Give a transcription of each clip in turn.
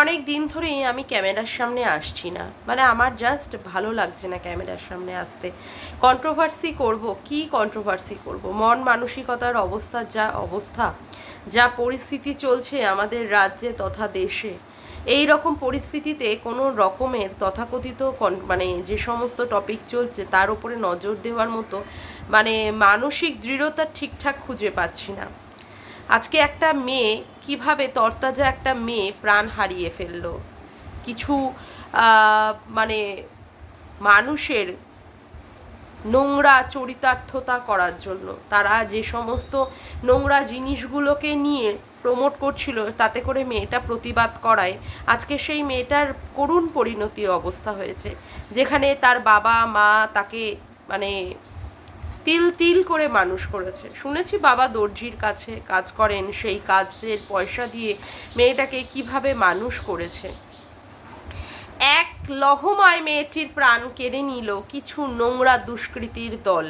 অনেক দিন ধরেই আমি ক্যামেরার সামনে আসছি না। মানে আমার জাস্ট ভালো লাগছে না ক্যামেরার সামনে আসতে। কন্ট্রোভার্সি করব, কি কন্ট্রোভার্সি করব? মন মানসিকতার অবস্থা যা অবস্থা, যা পরিস্থিতি চলছে আমাদের রাজ্যে তথা দেশে। এই রকম পরিস্থিতিতে কোনো রকমের তথাকথিত মানে যে সমস্ত টপিক চলছে, তার উপরে নজর দেওয়ার মতো মানে মানসিক দৃঢ়তা ঠিকঠাক খুঁজে পাচ্ছি না। আজকে একটা মেয়ে কীভাবে তরতাজা একটা মেয়ে প্রাণ হারিয়ে ফেলল? কিছু মানে মানুষের নোংরা চরিতার্থতা করার জন্য। তারা যে সমস্ত নোংরা জিনিসগুলোকে নিয়ে প্রমোট করছিল, তাতে করে মেয়েটা প্রতিবাদ করায়। আজকে সেই মেয়েটার করুণ পরিণতি অবস্থা হয়েছে। যেখানে তার বাবা, মা তাকে মানে তিল তিল করে মানুষ করেছে। শুনেছি বাবা দর্জির কাছে কাজ করেন, সেই কাজের পয়সা দিয়ে মেয়েটাকে কীভাবে মানুষ করেছে। এক লহমায় মেয়েটির প্রাণ কেড়ে নিল কিছু নোংরা দুষ্কৃতির দল।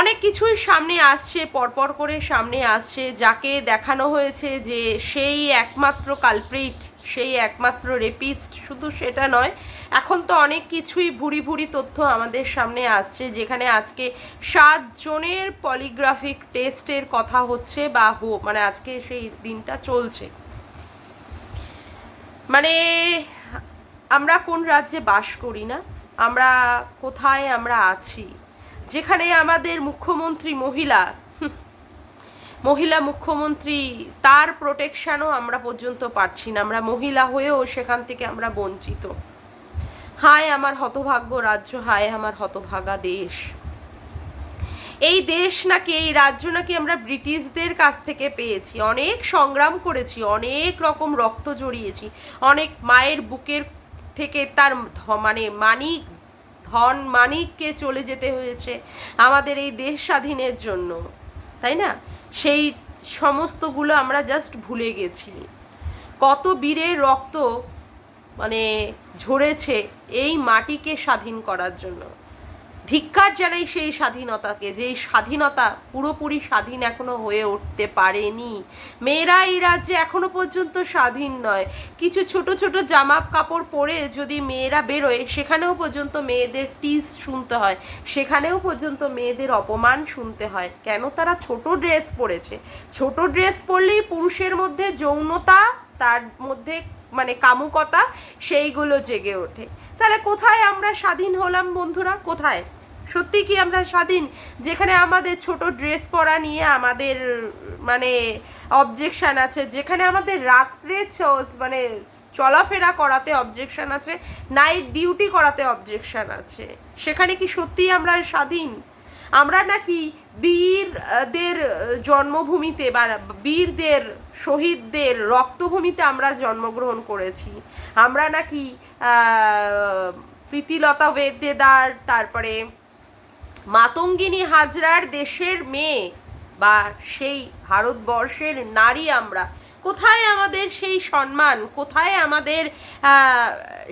অনেক কিছুই সামনে আসছে, পরপর করে সামনে আসছে। যাকে দেখানো হয়েছে যে সেই একমাত্র কালপ্রিট সেই একমাত্র রেপিস্ট শুধু সেটা নয়, এখন তো অনেক কিছুই ভুরি ভুরি তথ্য আমাদের সামনে আসছে, যেখানে আজকে সাতজনের পলিগ্রাফিক টেস্টের কথা হচ্ছে বা হো মানে আজকে সেই দিনটা চলছে। মানে আমরা কোন রাজ্যে বাস করি না? আমরা কোথায় আমরা আছি? যেখানে আমাদের মুখ্যমন্ত্রী মহিলা মহিলা মুখ্যমন্ত্রী, তার প্রোটেকশনও আমরা পর্যন্ত পাচ্ছি না। আমরা মহিলা হয়েও সেখান থেকে আমরা বঞ্চিত। হায় আমার হতভাগ্য রাজ্য, হায় আমার হতভাগা দেশ। এই দেশ নাকি, এই রাজ্য নাকি আমরা ব্রিটিশদের কাছ থেকে পেয়েছি। অনেক সংগ্রাম করেছি, অনেক রকম রক্ত জড়িয়েছি। অনেক মায়ের বুকের থেকে তার মানে মানিক ধন মানিককে চলে যেতে হয়েছে আমাদের এই দেশ স্বাধীনের জন্য, তাই না? সেই সমস্তগুলো আমরা জাস্ট ভুলে গেছি। কত বীরের রক্ত মানে ঝরেছে এই মাটিকে স্বাধীন করার জন্য। ধিক্কার জানাই সেই স্বাধীনতাকে, যে স্বাধীনতা পুরোপুরি স্বাধীন এখনও হয়ে উঠতে পারেনি। মেয়েরা এই রাজ্যে এখনও পর্যন্ত স্বাধীন নয়। কিছু ছোট ছোট জামা কাপড় পরে যদি মেয়েরা বেরোয়, সেখানেও পর্যন্ত মেয়েদের টিস শুনতে হয়। সেখানেও পর্যন্ত মেয়েদের অপমান শুনতে হয়। কেন তারা ছোট ড্রেস পরেছে? ছোট ড্রেস পরলেই পুরুষের মধ্যে যৌনতা, তার মধ্যে মানে কামুকতা, সেইগুলো জেগে ওঠে। তাহলে কোথায় আমরা স্বাধীন হলাম বন্ধুরা? কোথায়? সত্যি কি আমরা স্বাধীন? যেখানে আমাদের ছোট ড্রেস পরা নিয়ে আমাদের মানে অবজেকশান আছে, যেখানে আমাদের রাত্রে মানে চলাফেরা করাতে অবজেকশন আছে নাইট ডিউটি করাতে অবজেকশন আছে, সেখানে কি সত্যিই আমরা স্বাধীন? আমরা নাকি বীরদের জন্মভূমিতে বা বীরদের শহীদদের রক্তভূমিতে আমরা জন্মগ্রহণ করেছি। আমরা নাকি প্রীতিলতা বেদেদার তারপরে মাতঙ্গিনী হাজরার দেশের মেয়ে বা সেই ভারতবর্ষের নারী আমরা। কোথায় আমাদের সেই সম্মান? কোথায় আমাদের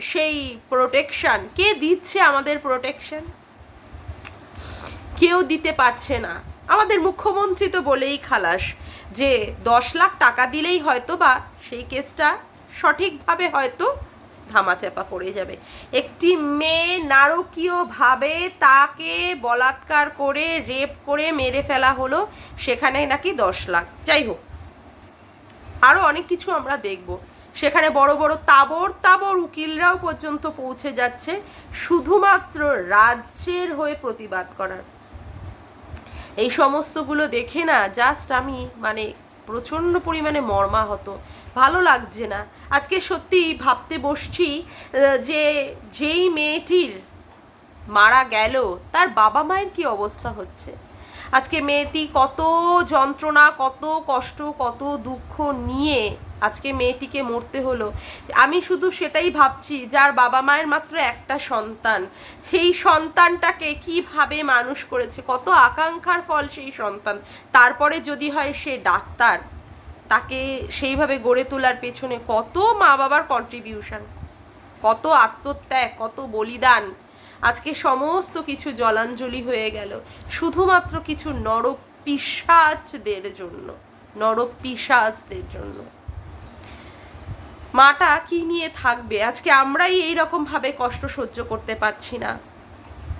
সেই প্রোটেকশন কে দিচ্ছে আমাদের প্রোটেকশন কেউ দিতে পারছে না। আমাদের মুখ্যমন্ত্রী তো বলেই খালাস যে দশ লাখ টাকা দিলেই হয়তো বা সেই কেসটা সঠিকভাবে হয়তো ধামাচাপা পড়ে যাবে। একটি মেয়ে নারকীয়ভাবে তাকে বলাৎকার করে, রেপ করে মেরে ফেলা হলো সেখানে নাকি দশ লাখ। যাই হোক আরও অনেক কিছু আমরা দেখব। সেখানে বড় বড় তাবর তাবর উকিলরাও পর্যন্ত পৌঁছে যাচ্ছে। শুধুমাত্র রাজ্যের হয়ে প্রতিবাদ করার এই সমস্তগুলো দেখে না জাস্ট আমি মানে প্রচণ্ড পরিমাণে মর্মাহত। ভালো লাগছে না। আজকে সত্যি ভাবতে বসছি যে যেই মেয়েটির মারা গেল, তার বাবা মায়ের কি অবস্থা হচ্ছে? আজকে মেয়েটি কত যন্ত্রণা, কত কষ্ট, কত দুঃখ নিয়ে আজকে মেয়েটিকে মরতে হলো। আমি শুধু সেটাই ভাবছি, যার বাবা মায়ের মাত্র একটা সন্তান। সেই সন্তানটাকে কীভাবে মানুষ করেছে, কত আকাঙ্ক্ষার ফল সেই সন্তান। তারপরে যদি হয় সে ডাক্তার, তাকে সেইভাবে গড়ে তোলার পেছনে কত মা বাবার কন্ট্রিবিউশন কত আত্মত্যাগ, কত বলিদান। আজকে সমস্ত কিছু জলাঞ্জলি হয়ে গেল। শুধুমাত্র কিছু নরপিশাচদের জন্য নরপিশাচদের জন্য। মাটা কি নিয়ে থাকবে? আজকে আমরাই এই ভাবে কষ্ট সহ্য করতে পারছি না।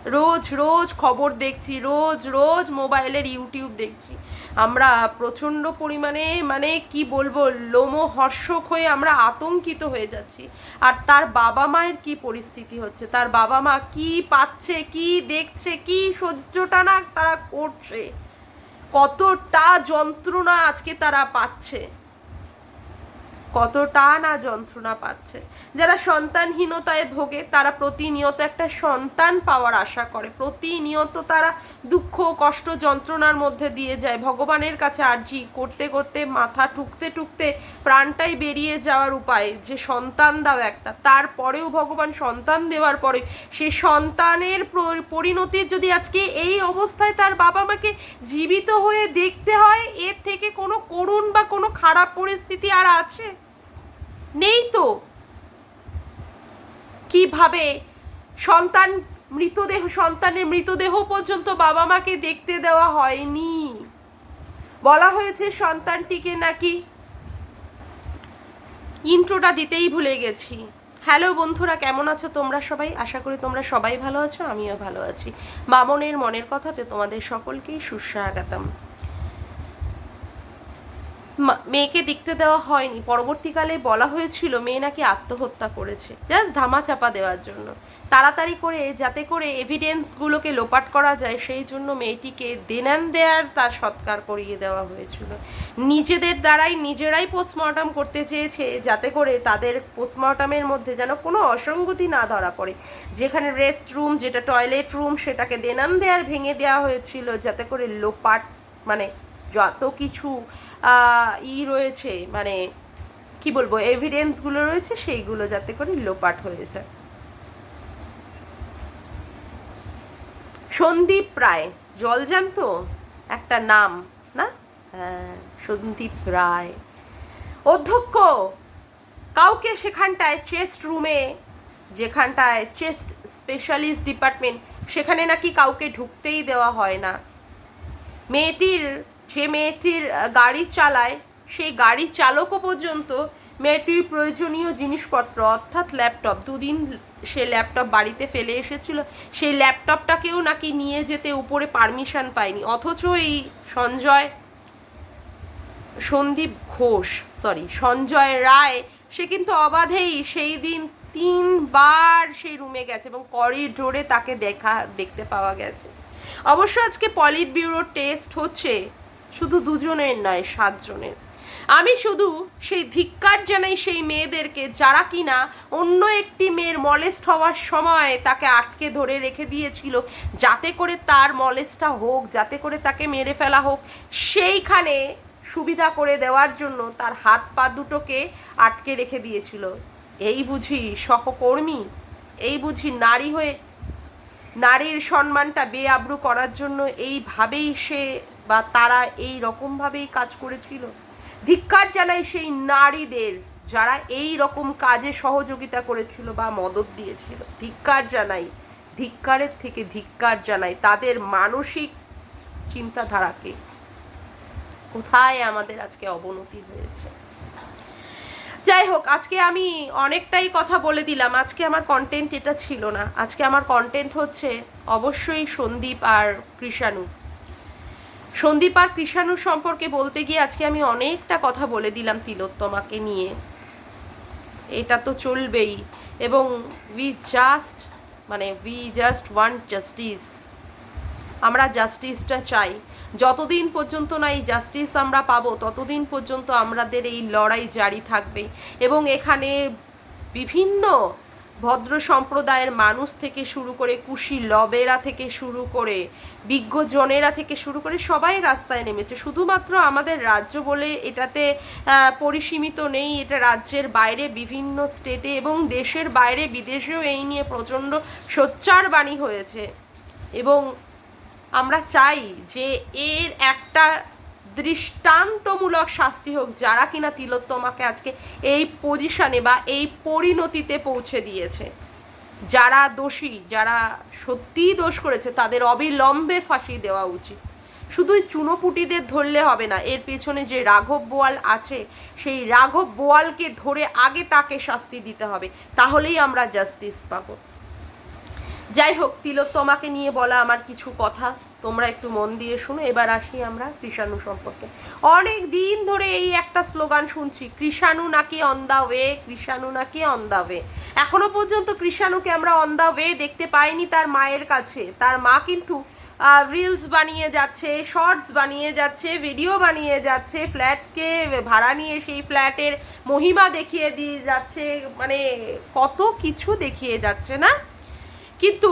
রোজ রোজ খবর দেখছি, রোজ রোজ মোবাইলের ইউটিউব দেখছি। আমরা প্রচণ্ড পরিমাণে মানে কি বলব, লোমহর্ষক হয়ে আমরা আতঙ্কিত হয়ে যাচ্ছি। আর তার বাবা মায়ের কি পরিস্থিতি হচ্ছে? তার বাবা মা কি পাচ্ছে, কি দেখছে, কি সহ্যটা না তারা করছে? কতটা যন্ত্রণা আজকে তারা পাচ্ছে? কতটা না যন্ত্রণা পাচ্ছে। যারা সন্তানহীনতায় ভোগে, তারা প্রতিনিয়ত একটা সন্তান পাওয়ার আশা করে। প্রতিনিয়ত তারা দুঃখ, কষ্ট, যন্ত্রণার মধ্যে দিয়ে যায়। ভগবানের কাছে আর্জি করতে করতে, মাথা টুকতে টুকতে প্রাণটাই বেরিয়ে যাওয়ার উপায় যে সন্তান দাও একটা। তারপরেও ভগবান সন্তান দেওয়ার পরে সেই সন্তানের প্র- পরিণতির যদি আজকে এই অবস্থায় তার বাবা মাকে জীবিত হয়ে দেখতে হয়, এর থেকে কোনো করুণ বা কোনো খারাপ পরিস্থিতি আর আছে? নেই তো। কীভাবে সন্তান মৃতদেহ, সন্তানের মৃতদেহ পর্যন্ত বাবা মাকে দেখতে দেওয়া হয়নি? বলা হয়েছে সন্তানটিকে নাকি ইন্ট্রোটা দিতেই ভুলে গেছি। হ্যালো বন্ধুরা, কেমন আছো তোমরা সবাই? আশা করি তোমরা সবাই ভালো আছো, আমিও ভালো আছি। মামনের মনের কথাতে তোমাদের সকলকেই সুস্বাগতম। মেয়েকে দেখতে দেওয়া হয়নি। পরবর্তীকালে বলা হয়েছিল মেয়ে নাকি আত্মহত্যা করেছে। জাস্ট ধামাচাপা দেওয়ার জন্য। তাড়াতাড়ি করে, যাতে করে এভিডেন্সগুলোকে লোপাট করা যায়, সেই জন্য মেয়েটিকে দেনান দেয়ার তার সৎকার করিয়ে দেওয়া হয়েছিল। নিজেদের দ্বারাই নিজেরাই পোস্টমর্টম করতে চেয়েছে, যাতে করে তাদের পোস্টমর্টমের মধ্যে যেন কোনো অসঙ্গতি না ধরা পড়ে। যেখানে রেস্ট রুম যেটা টয়লেট রুম সেটাকে দেনান দেয়ার ভেঙে দেওয়া হয়েছিল, যাতে করে লোপাট মানে যত কিছু ই রয়েছে মানে কি বলব এভিডেন্সগুলো রয়েছে, সেইগুলো যাতে করে লোপাট হয়েছে সন্দীপ রায় জলজান্ত একটা নাম, না? হ্যাঁ সন্দীপ রায়। অধ্যক্ষ, কাউকে সেখানটায় চেস্ট রুমে, যেখানটায় চেস্ট স্পেশালিস্ট ডিপার্টমেন্ট সেখানে নাকি কাউকে ঢুকতেই দেওয়া হয় না। মেয়েটির যে মেয়েটির গাড়ি চালায়, সেই গাড়ি চালকও পর্যন্ত মেয়েটির প্রয়োজনীয় জিনিসপত্র, অর্থাৎ ল্যাপটপ, দুদিন সে ল্যাপটপ বাড়িতে ফেলে এসেছিল। সেই ল্যাপটপটাকেও নাকি নিয়ে যেতে উপরে পারমিশন পায়নি, অথচ এই সঞ্জয়, সন্দীপ ঘোষ সরি সঞ্জয় রায়, সে কিন্তু অবাধেই সেই দিন তিনবার সেই রুমে গেছে এবং করিডোরে তাকে দেখা, দেখতে পাওয়া গেছে। অবশ্য আজকে পলিট ব্যুরোর টেস্ট হচ্ছে। শুধু দুজনের নয়, সাতজনের। আমি শুধু সেই ধিক্কার জানাই সেই মেয়েদেরকে যারা কিনা অন্য একটি মেয়ের মলেস্ট হওয়ার সময় তাকে আটকে ধরে রেখে দিয়েছিল, যাতে করে তার মলেস্টটা হোক, যাতে করে তাকে মেরে ফেলা হোক, সেইখানে সুবিধা করে দেওয়ার জন্য তার হাত পা দুটোকে আটকে রেখে দিয়েছিল। এই বুঝি সহকর্মী, এই বুঝি নারী হয়ে নারীর সম্মানটা বেআব্রু করার জন্য এইভাবেই সে বা তারা এই রকমভাবেই কাজ করেছিল? ধিক্কার জানাই সেই নারীদের যারা এই রকম কাজে সহযোগিতা করেছিল বা মদত দিয়েছিল। ধিক্কার জানাই, ধিক্কারের থেকে ধিক্কার জানাই তাদের মানসিক চিন্তাধারাকে। কোথায় আমাদের আজকে অবনতি হয়েছে? যাই হোক, আজকে আমি অনেকটাই কথা বলে দিলাম। আজকে আমার কন্টেন্ট এটা ছিল না। আজকে আমার কন্টেন্ট হচ্ছে অবশ্যই সন্দীপ আর কৃষাণু। সন্দীপ আর কৃষাণু সম্পর্কে বলতে গিয়ে আজকে আমি অনেকটা কথা বলে দিলাম তিলোত্তমাকে নিয়ে। এটা তো চলবেই। এবং উই জাস্ট মানে উই জাস্ট ওয়ান্ট জাস্টিস আমরা জাস্টিসটা চাই। যতদিন পর্যন্ত না এই জাস্টিস আমরা পাবো, ততদিন পর্যন্ত আমাদের এই লড়াই জারি থাকবে। এবং এখানে বিভিন্ন ভদ্র সম্প্রদায়ের মানুষ থেকে শুরু করে কুশি লবেরা থেকে শুরু করে বিজ্ঞজনেরা থেকে শুরু করে সবাই রাস্তায় নেমেছে। শুধুমাত্র আমাদের রাজ্য বলে এটাতে পরিসীমিত নেই। এটা রাজ্যের বাইরে, বিভিন্ন স্টেটে এবং দেশের বাইরে, বিদেশেও এই নিয়ে প্রচণ্ড সোচ্চার বাণী হয়েছে। এবং আমরা চাই যে এর একটা দৃষ্টান্তমূলক শাস্তি হোক, যারা কিনা তিলোত্তমাকে আজকে এই পজিশনে বা এই পরিণতিতে পৌঁছে দিয়েছে। যারা দোষী, যারা সত্যিই দোষ করেছে, তাদের অবিলম্বে ফাঁসি দেওয়া উচিত। শুধুই চুনোপুটিদের ধরলে হবে না, এর পেছনে যে রাঘব বোয়াল আছে, সেই রাঘব বোয়ালকে ধরে আগে তাকে শাস্তি দিতে হবে, তাহলেই আমরা জাস্টিস পাবো। যাই হোক তিলোত্তমাকে নিয়ে বলা আমার কিছু কথা। তোমরা একটু মন দিয়ে শুনো, এবার আসি আমরা কৃষাণু সম্পর্কে। অনেক দিন ধরে এই একটা স্লোগান শুনছি, কৃষাণু নাকি অন দা ওয়ে কৃষাণু নাকি অন দা ওয়ে এখনও পর্যন্ত কৃষাণুকে আমরা অন দা ওয়ে দেখতে পাইনি তার মায়ের কাছে। তার মা কিন্তু রিলস বানিয়ে যাচ্ছে শর্টস বানিয়ে যাচ্ছে ভিডিও বানিয়ে যাচ্ছে ফ্ল্যাটকে ভাড়া নিয়ে সেই ফ্ল্যাটের মহিমা দেখিয়ে দিয়ে যাচ্ছে মানে কত কিছু দেখিয়ে যাচ্ছে না? কিন্তু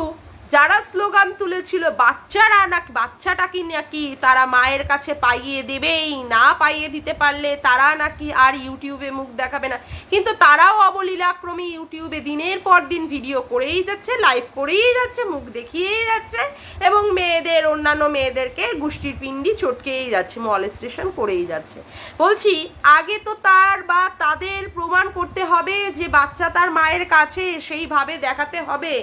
যারা স্লোগান তুলেছিল, বাচ্চারা নাকি বাচ্চাটাকে নাকি তারা মায়ের কাছে পাইয়ে দেবেই, না পাইয়ে দিতে পারলে তারা নাকি আর ইউটিউবে মুখ দেখাবে না। কিন্তু তারাও অবলীলাক্রমে ইউটিউবে দিনের পর দিন ভিডিও করেই যাচ্ছে লাইভ করেই যাচ্ছে, মুখ দেখিয়েই যাচ্ছে এবং মেয়েদের, অন্যান্য মেয়েদেরকে গোষ্ঠীর পিণ্ডি চটকেই যাচ্ছে মলেস্টেশন করেই যাচ্ছে। বলছি, আগে তো তার বা তাদের প্রমাণ করতে হবে যে বাচ্চা তার মায়ের কাছে সেইভাবে দেখাতে হবে,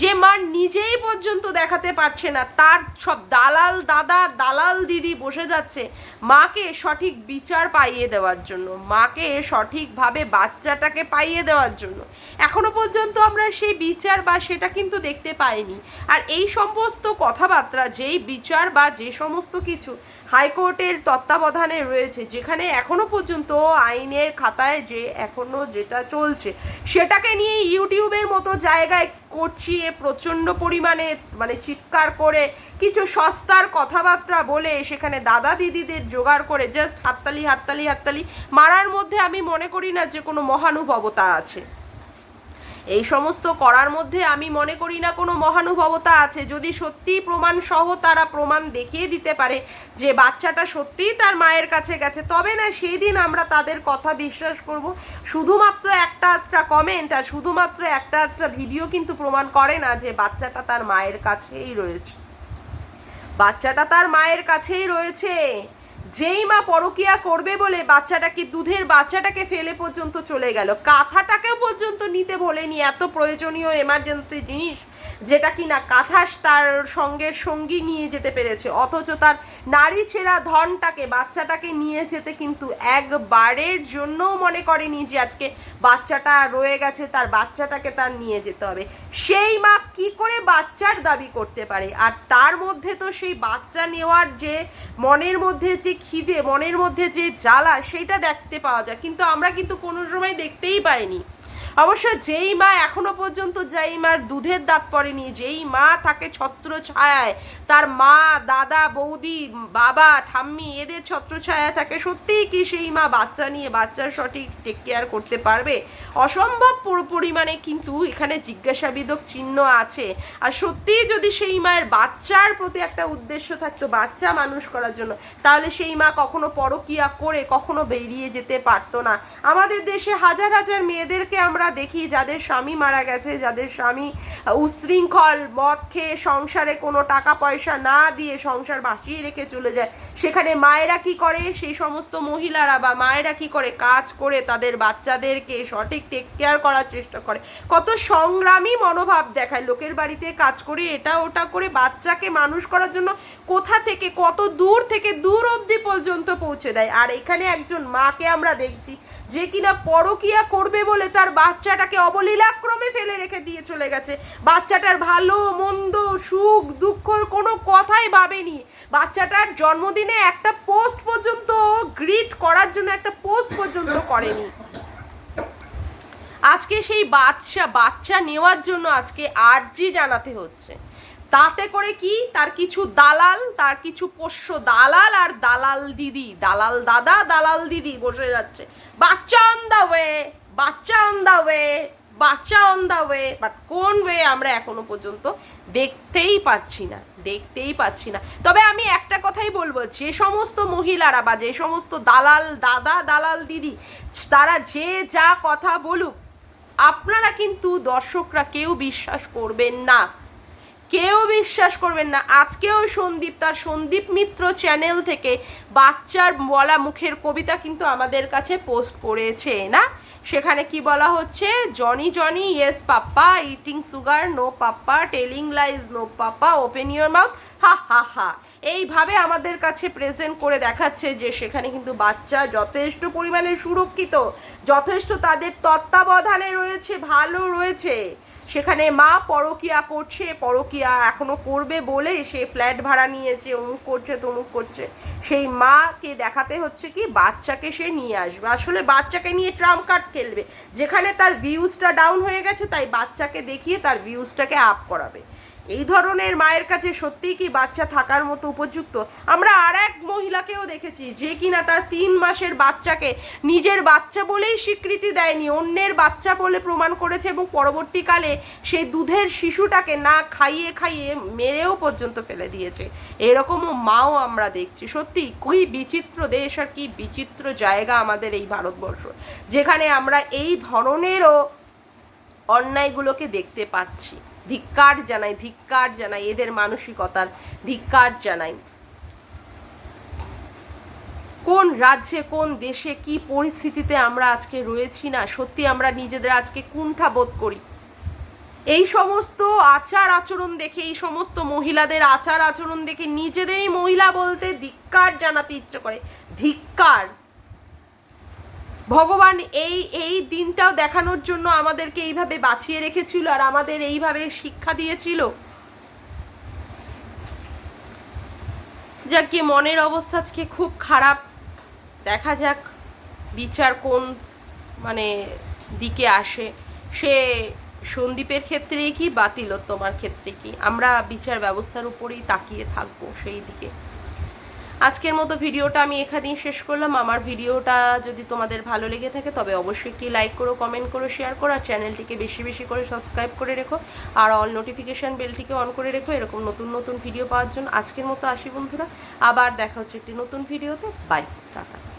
যে মা নিজেই পর্যন্ত দেখাতে পারছে না। তার সব দালাল দাদা, দালাল দিদি বসে যাচ্ছে। মাকে সঠিক বিচার পাইয়ে দেওয়ার জন্য। মাকে সঠিকভাবে বাচ্চাটাকে পাইয়ে দেওয়ার জন্য। এখনও পর্যন্ত আমরা সেই বিচার বা সেটা কিন্তু দেখতে পাইনি। আর এই সমস্ত কথাবার্তা, যেই বিচার বা যে সমস্ত কিছু হাইকোর্টের তত্ত্বাবধানে রয়েছে, যেখানে এখনও পর্যন্ত আইনের খাতায় যে এখনও যেটা চলছে, সেটাকে নিয়ে ইউটিউবের মতো জায়গায় করছিয়ে প্রচণ্ড পরিমাণে মানে চিৎকার করে, কিছু সস্তার কথাবার্তা বলে সেখানে দাদা দিদিদের জোগাড় করে জাস্ট হাততালি হাততালি হাততালি, মারার মধ্যে আমি মনে করি না যে কোনো মহানুভবতা আছে। এই সমস্ত করার মধ্যে আমি মনে করি না কোনো মহানুভবতা আছে। যদি সত্যি প্রমাণ সহ তারা প্রমাণ দেখিয়ে দিতে পারে যে বাচ্চাটা সত্যিই তার মায়ের কাছে গেছে, তবে না সেই দিন আমরা তাদের কথা বিশ্বাস করব। শুধুমাত্র একটা একটা কমেন্ট আর শুধুমাত্র একটা একটা ভিডিও কিন্তু প্রমাণ করে না যে বাচ্চাটা তার মায়ের কাছেই রয়েছে। বাচ্চাটা তার মায়ের কাছেই রয়েছে। যেই মা পরকিয়া করবে বলে বাচ্চাটাকে, দুধের বাচ্চাটাকে ফেলে পর্যন্ত চলে গেল। কাঁথাটাকেও পর্যন্ত নিতে বলেনি এত প্রয়োজনীয় এমার্জেন্সি জিনিস। যেটা কিনা কাঁথাস তার সঙ্গের সঙ্গী নিয়ে যেতে পেরেছে। অথচ তার নারী ছেঁড়া ধনটাকে, বাচ্চাটাকে নিয়ে যেতে কিন্তু একবারের জন্যও মনে করেনি যে আজকে বাচ্চাটা রয়ে গেছে, তার বাচ্চাটাকে তার নিয়ে যেতে হবে। সেই মা কি করে বাচ্চার দাবি করতে পারে? আর তার মধ্যে তো সেই বাচ্চা নেওয়ার যে মনের মধ্যে যে খিদে, মনের মধ্যে যে জ্বালা সেইটা দেখতে পাওয়া যায়। কিন্তু আমরা কিন্তু কোনো সময় দেখতেই পাইনি। অবশ্য যেই মা এখনও পর্যন্ত যেই মার দুধের দাঁত পড়েনি যেই মা থাকে ছত্র ছায়ায় তার মা, দাদা, বৌদি, বাবা, ঠাম্মি, এদের ছত্র ছায়া থাকে, সত্যিই কি সেই মা বাচ্চা নিয়ে বাচ্চার সঠিক টেক কেয়ার করতে পারবে? অসম্ভব পুরো পরিমাণে কিন্তু এখানে জিজ্ঞাসাবিদক চিহ্ন আছে। আর সত্যিই যদি সেই মায়ের বাচ্চার প্রতি একটা উদ্দেশ্য থাকতো বাচ্চা মানুষ করার জন্য, তাহলে সেই মা কখনো পরকিয়া করে কখনো বেরিয়ে যেতে পারতো না। আমাদের দেশে হাজার হাজার মেয়েদেরকে আমরা দেখি যাদের স্বামী মারা গেছে, যাদের স্বামী উশৃঙ্খল মদ খেয়ে সংসারে কোনো টাকা পয়সা না দিয়ে সংসার বাঁচিয়ে রেখে চলে যায়, সেখানে মায়েরা কি করে? সেই সমস্ত মহিলারা বা মায়েরা কি করে কাজ করে তাদের বাচ্চাদেরকে সঠিক টেক কেয়ার করার চেষ্টা করে? কত সংগ্রামী মনোভাব দেখায় লোকের বাড়িতে কাজ করে, এটা ওটা করে বাচ্চাকে মানুষ করার জন্য কোথা থেকে, কত দূর থেকে দূর অবধি পর্যন্ত পৌঁছে দেয়? আর এখানে একজন মাকে আমরা দেখছি যে কিনা পরকিয়া করবে বলে তার বাচ্চাটাকে অবলীলাক্রমে ফেলে রেখে দিয়ে চলে গেছে। বাচ্চাটার ভালো, মন্দ, সুখ, দুঃখর কোনো কথাই ভাবেনি। বাচ্চাটার জন্মদিনে একটা পোস্ট পর্যন্ত গ্রিট করার জন্য একটা পোস্ট পর্যন্ত করেনি। আজকে সেই বাচ্চা বাচ্চা নেওয়ার জন্য আজকে আর্জি জানাতে হচ্ছে। তাতে করে কি? তার কিছু দালাল, তার কিছু পোষ্য দালাল আর দালাল দিদি। দালাল দাদা, দালাল দিদি বসে যাচ্ছে। বাচ্চা অন দা ওয়ে বাচ্চা অন দা ওয়ে বাচ্চা অন দা ওয়ে বাট কোন ওয়ে আমরা এখনও পর্যন্ত দেখতেই পাচ্ছি না, দেখতেই পাচ্ছি না। তবে আমি একটা কথাই বলব, যে সমস্ত মহিলারা বা যে সমস্ত দালাল দাদা, দালাল দিদি, তারা যে যা কথা বলুক, আপনারা কিন্তু দর্শকরা কেউ বিশ্বাস করবেন না। কেউ বিশ্বাস করবেন না। আজকেও সন্দীপ, তার সন্দীপ মিত্র চ্যানেল থেকে বাচ্চার বলা মুখের কবিতা কিন্তু আমাদের কাছে পোস্ট করেছে না? সেখানে কি বলা হচ্ছে? Johnny Johnny yes papa eating sugar no papa telling lies no papa open your mouth ha ha ha এইভাবে আমাদের কাছে প্রেজেন্ট করে দেখাচ্ছে যে সেখানে কিন্তু বাচ্চা যথেষ্ট পরিমাণে সুরক্ষিত, যথেষ্ট তাদের তত্ত্বাবধানে রয়েছে, ভালো রয়েছে। সেখানে মা পরকিয়া করছে, পরকিয়া এখনও করবে বলে সে ফ্ল্যাট ভাড়া নিয়েছে, অমুক করছে, তমুক করছে। সেই মাকে দেখাতে হচ্ছে কি, বাচ্চাকে সে নিয়ে আসবে। আসলে বাচ্চাকে নিয়ে ট্রাম্প কার্ড খেলবে। যেখানে তার ভিউজটা ডাউন হয়ে গেছে, তাই বাচ্চাকে দেখিয়ে তার ভিউজটাকে আপ করাবে। এই ধরনের মায়ের কাছে সত্যিই কি বাচ্চা থাকার মতো উপযুক্ত? আমরা আর এক মহিলাকেও দেখেছি, যে কিনা তার তিন মাসের বাচ্চাকে নিজের বাচ্চা বলেই স্বীকৃতি দেয়নি, অন্যের বাচ্চা বলে প্রমাণ করেছে এবং পরবর্তীকালে সেই দুধের শিশুটাকে না খাইয়ে খাইয়ে মেরেও পর্যন্ত ফেলে দিয়েছে। এরকমও মাও আমরা দেখছি। সত্যি কি বিচিত্র দেশ আর কি বিচিত্র জায়গা আমাদের এই ভারতবর্ষ, যেখানে আমরা এই ধরনেরও অন্যায়গুলোকে দেখতে পাচ্ছি। ধিক্কার জানাই ধিক্কার জানাই, এদের মানসিকতার ধিক্কার জানাই। কোন রাজ্যে, কোন দেশে কি পরিস্থিতিতে আমরা আজকে রয়েছি না, সত্যি আমরা নিজেদের আজকে কুণ্ঠা বোধ করি। এই সমস্ত আচার আচরণ দেখে, এই সমস্ত মহিলাদের আচার আচরণ দেখে নিজেদেরই মহিলা বলতে ধিক্কার জানাতে ইচ্ছে করে। ধিক্কার। ভগবান এই এই দিনটাও দেখানোর জন্য আমাদেরকে এইভাবে বাঁচিয়ে রেখেছিল আর আমাদের এইভাবে শিক্ষা দিয়েছিল। যাক মনের অবস্থা আজকে খুব খারাপ। দেখা যাক বিচার কোন মানে দিকে আসে। সে সন্দীপের ক্ষেত্রে কি বাতিল তোমার ক্ষেত্রে কি? আমরা বিচার ব্যবস্থার উপরেই তাকিয়ে থাকব সেই দিকে। আজকের মতো ভিডিওটা আমি এখানেই শেষ করলাম। আমার ভিডিওটা যদি তোমাদের ভালো লেগে থাকে, তবে অবশ্যই একটি লাইক করো কমেন্ট করো শেয়ার করো, আর চ্যানেলটিকে বেশি বেশি করে সাবস্ক্রাইব করে রেখো। আর অল নোটিফিকেশান বেলটিকে অন করে রেখো, এরকম নতুন নতুন ভিডিও পাওয়ার জন্য। আজকের মতো আসি বন্ধুরা। আবার দেখা হচ্ছে একটি নতুন ভিডিওতে বাই টাটা।